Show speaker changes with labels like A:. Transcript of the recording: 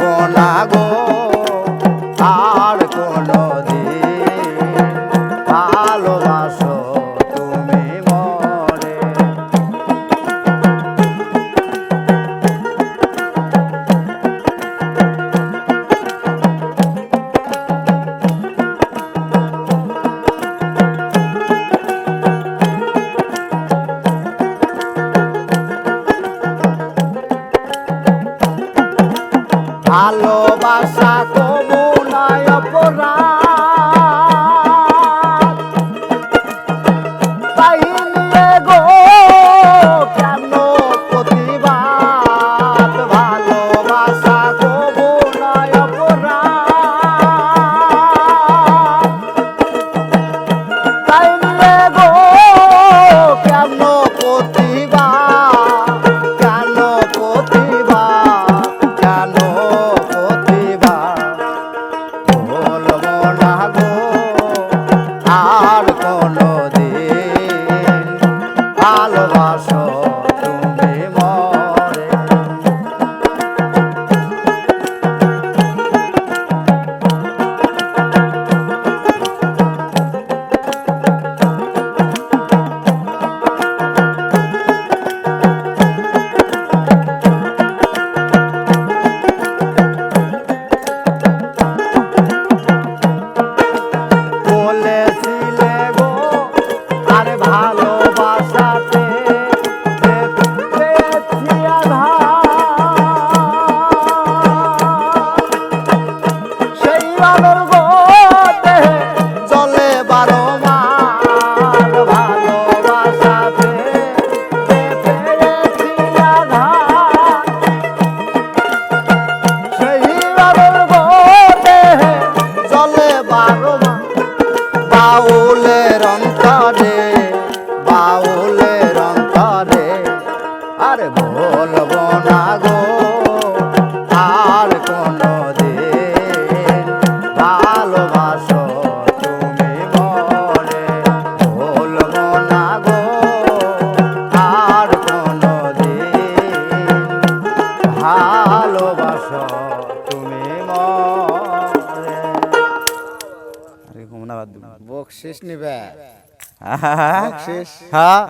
A: যাব ভালোবাসা তবু নয় Hallelujah.
B: বকশিস নিবে। বকশিস।
A: হ্যাঁ